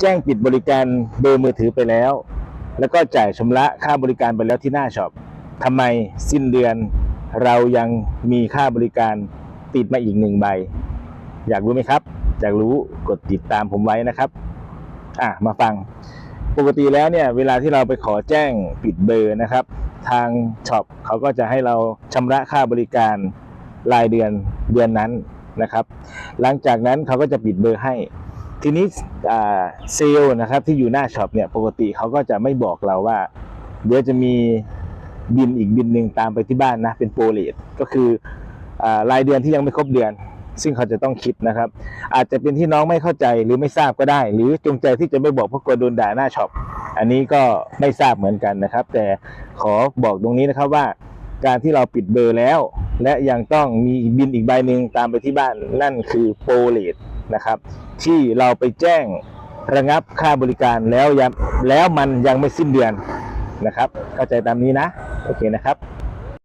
แจ้งปิดบริการเบอร์มือถือไปแล้ว แล้วก็จ่ายชำระค่าบริการไปแล้วที่หน้าช็อปทำไมสิ้นเดือนเรายังมีค่าบริการติดมาอีกหนึ่งใบ อยากรู้ไหมครับ อยากรู้กดติดตามผมไว้นะครับ อะมาฟัง ปกติแล้วเนี่ยเวลาที่เราไปขอแจ้งปิดเบอร์นะครับ ทางช็อปเขาก็จะให้เราชำระค่าบริการรายเดือนเดือนนั้นนะครับ หลังจากนั้นเขาก็จะปิดเบอร์ให้ ทีนี้เซลล์นะครับที่อยู่หน้าช็อปเนี่ยปกติเขาก็จะไม่บอกเราว่า เดี๋ยวจะมีบินอีกบินหนึ่งตามไปที่บ้านนะเป็นโปรเลตก็คือรายเดือนที่ยังไม่ครบเดือน ซึ่งเขาจะต้องคิดนะครับ อาจจะเป็นที่น้องไม่เข้าใจหรือไม่ทราบก็ได้ หรือจงใจที่จะไม่บอกเพราะกลัวโดนด่าหน้าช็อปอันนี้ก็ไม่ทราบเหมือนกันนะครับ แต่ขอบอกตรงนี้นะครับว่าการที่เราปิดเบอร์แล้ว และยังต้องมีบินอีกใบหนึ่งตามไปที่บ้านนั่นคือโปรเลต นะครับ ที่เราไปแจ้งระงับค่าบริการแล้วยังแล้วมันยังไม่สิ้นเดือนนะครับ เข้าใจตามนี้นะ โอเคนะครับ